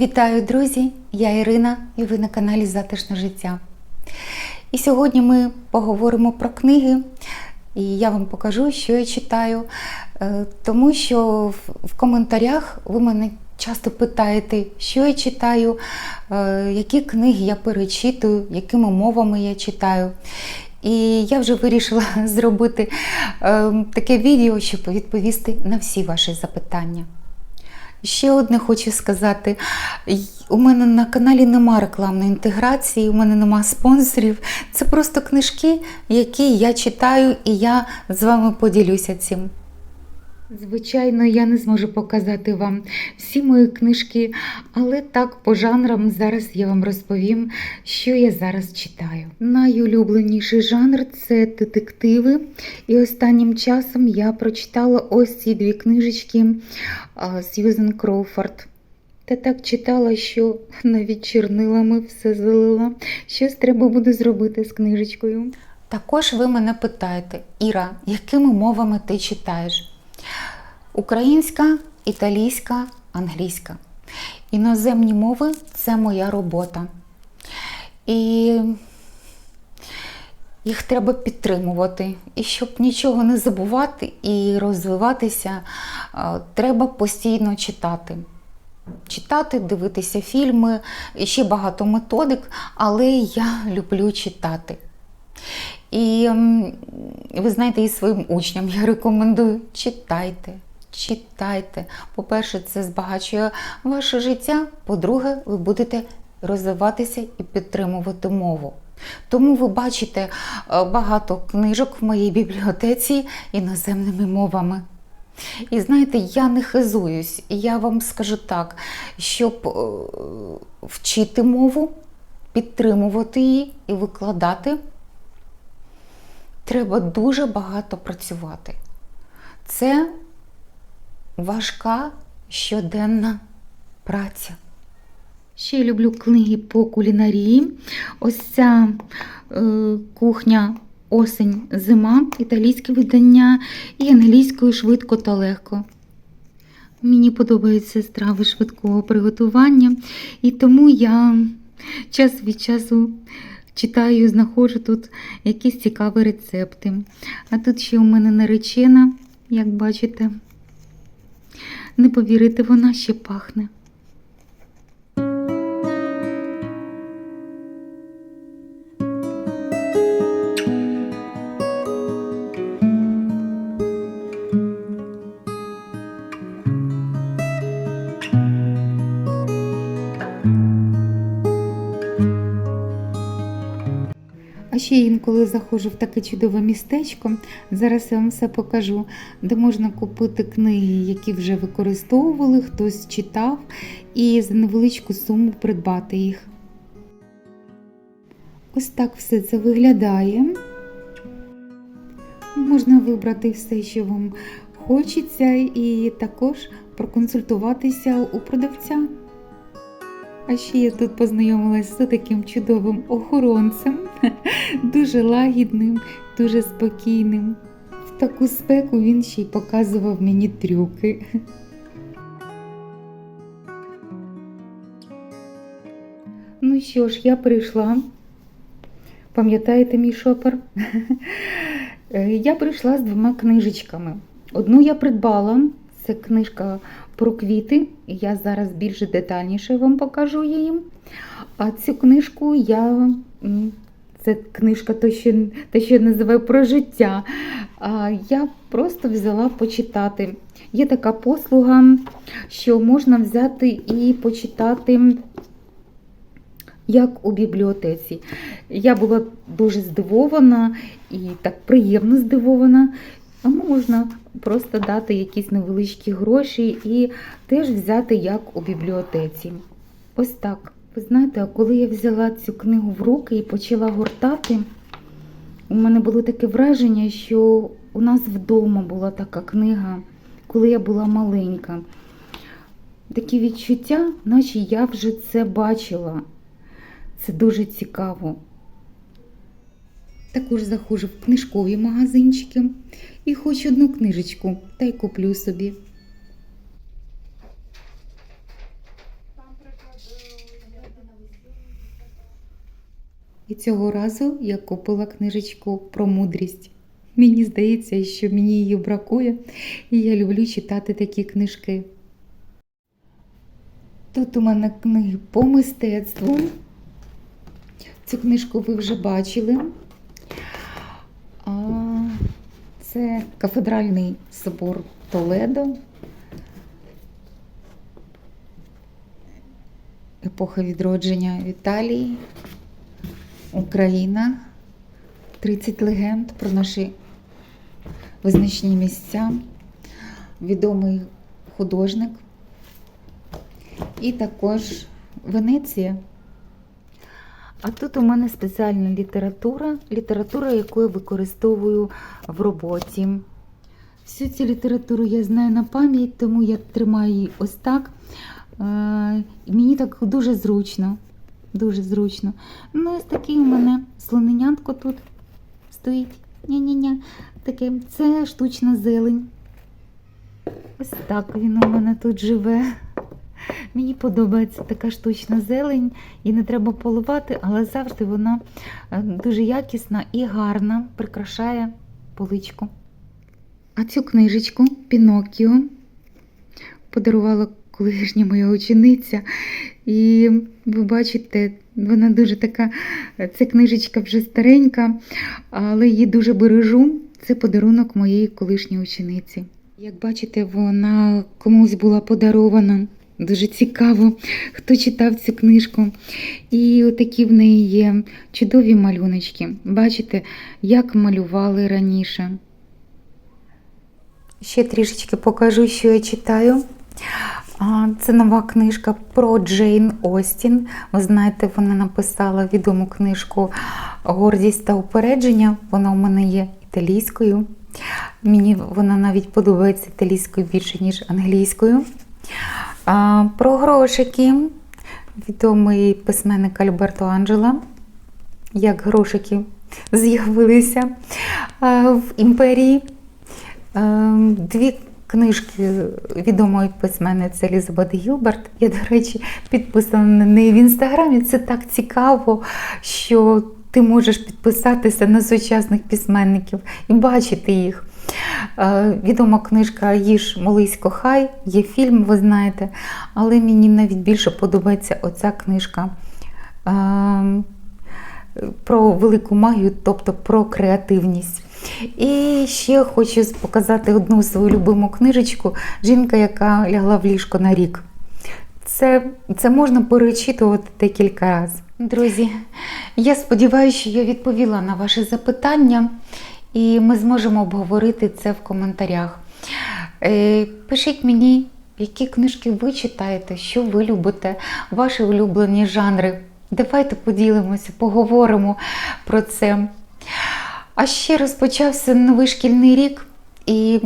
Вітаю, друзі! Я Ірина і ви на каналі Затишне життя. І сьогодні ми поговоримо про книги, і я вам покажу, що я читаю, Е, тому що в- коментарях ви мене часто питаєте, що я читаю, е, які книги я перечитую, якими мовами я читаю. І я вже вирішила зробити е, таке відео, щоб відповісти на всі ваші запитання. Ще одне хочу сказати. У мене на каналі нема рекламної інтеграції, у мене нема спонсорів. Це просто книжки, які я читаю, і я з вами поділюся цим. Звичайно, я не зможу показати вам всі мої книжки, але так по жанрам зараз я вам розповім, що я зараз читаю. Найулюбленіший жанр це детективи. І останнім часом я прочитала ось ці дві книжечки Сьюзен Кроуфорд. Та так читала, що навіть чорнилами все залила. Щось треба буде зробити з книжечкою. Також ви мене питаєте, Іра, якими мовами ти читаєш? Українська, італійська, англійська. Іноземні мови це моя робота. І їх треба підтримувати. І щоб нічого не забувати і розвиватися, е, треба постійно читати. Читати, дивитися фільми, ще багато методик, але я люблю читати. І ви знаєте, і своїм учням я рекомендую читайте, читайте. По-перше, це збагачує ваше життя. По-друге, ви будете розвиватися і підтримувати мову. Тому ви бачите е, багато книжок в моїй бібліотеці іноземними мовами. І знаєте, я не хизуюсь, я вам скажу так, щоб е, вчити мову, підтримувати її і викладати, треба дуже багато працювати. Це важка щоденна праця. Ще люблю книги по кулінарії. Ось ця е, кухня Осень, зима, італійське видання і англійською швидко та легко. Мені подобаються страви швидкого приготування, і тому я час від часу читаю, знаходжу тут якісь цікаві рецепти. А тут ще у мене наречена, як бачите. Не повірите, вона ще пахне. Ще інколи заходжу в таке чудове містечко. Зараз я вам все покажу, де можна купити книги, які вже використовували, хтось читав, і за невеличку суму придбати їх. Ось так все це виглядає. Можна вибрати все, що вам хочеться, і також проконсультуватися у продавця. А ще я тут познайомилася з таким чудовим охоронцем, дуже лагідним, дуже спокійним. В таку спеку він ще й показував мені трюки. Ну що ж, я прийшла. Пам'ятаєте мій шопер? Е, Я прийшла з двома книжечками. Одну я придбала, це книжка про квіти. Я зараз більш детальніше вам покажу її. А цю книжку я. Це книжка, то що, те, що я називаю про життя. А я просто взяла почитати. Є така послуга, що можна взяти і почитати як у бібліотеці. Я була дуже здивована і так приємно здивована. А можна просто дати якісь невеличкі гроші і теж взяти як у бібліотеці. Ось так. Ви знаєте, коли я взяла цю книгу в руки і почала гортати, у мене було таке враження, що у нас вдома була така книга, коли я була маленька. Такі відчуття, наче я вже це бачила. Це дуже цікаво. Також заходжу в книжкові магазинчики і хочу одну книжечку та й куплю собі. І цього разу я купила книжечку про мудрість. Мені здається, що мені її бракує, і я люблю читати такі книжки. Тут у мене книги по мистецтву. Цю книжку ви вже бачили. А, це кафедральний собор Толедо. Епоха відродження в Італії. Україна. 30 легенд про наші визначні місця. Відомий художник. І також Венеція. А тут у мене спеціальна література, література, яку я використовую в роботі. Всю цю літературу я знаю на пам'ять, тому я тримаю її ось так. Е, Мені так дуже зручно. Дуже зручно. Ну, ось такий у мене слоненятко тут стоїть. Ня-ня-ня. Таке, це штучна зелень. Ось так він у мене тут живе. Мені подобається така штучна зелень, і не треба поливати, але завжди вона е, дуже якісна і гарна, прикрашає поличку. А цю книжечку Пінокіо подарувала колишня моя учениця. І ви бачите, вона дуже така, ця книжечка вже старенька, але її дуже бережу. Це подарунок моєї колишньої учениці. Як бачите, вона комусь була подарована. Дуже цікаво, хто читав цю книжку. І отакі в неї є чудові малюночки. Бачите, як малювали раніше. Ще трішечки покажу, що я читаю. Це нова книжка про Джейн Остін. Ви знаєте, вона написала відому книжку Гордість та упередження. Вона у мене є італійською. Мені вона навіть подобається італійською більше, ніж англійською. Про грошики. Відомий письменник Альберто Анджела. Як грошики з'явилися в імперії. Дві книжки відомої письменниці Елізабет Гілберт. Я, до речі, підписана на неї в інстаграмі. Це так цікаво, що ти можеш підписатися на сучасних письменників і бачити їх. Е, Відома книжка Їж молись кохай, є фільм, ви знаєте, але мені навіть більше подобається оця книжка е, про велику магію, тобто про креативність. І ще хочу показати одну свою любиму книжечку Жінка, яка лягла в ліжко на рік. Це, це можна перечитувати декілька разів. Друзі, я сподіваюся, що я відповіла на ваші запитання, і ми зможемо обговорити це в коментарях. Е, Пишіть мені, які книжки ви читаєте, що ви любите, ваші улюблені жанри. Давайте поділимося, поговоримо про це. А ще розпочався новий шкільний рік, і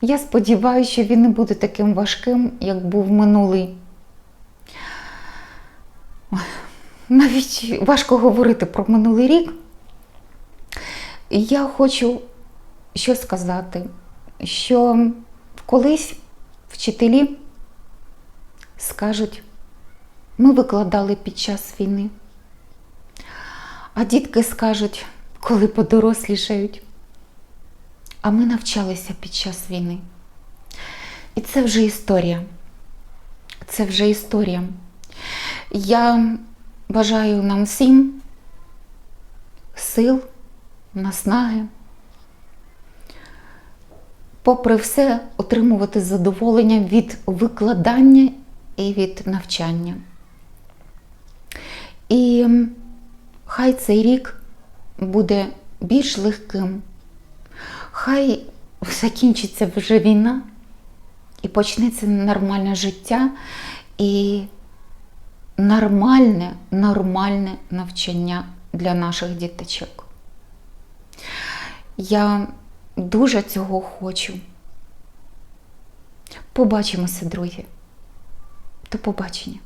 я сподіваюся, що він не буде таким важким, як був минулий. Навіть важко говорити про минулий рік. Я хочу що сказати, що колись вчителі скажуть, ми викладали під час війни, а дітки скажуть, коли подорослішають. А ми навчалися під час війни. І це вже історія. Це вже історія. Я бажаю нам всім сил, наснаги, попри все, отримувати задоволення від викладання і від навчання. І хай цей рік буде більш легким. Хай закінчиться вже війна і почнеться нормальне життя і нормальне, нормальне навчання для наших діточок. Я дуже цього хочу. Побачимося, друзі. До побачення.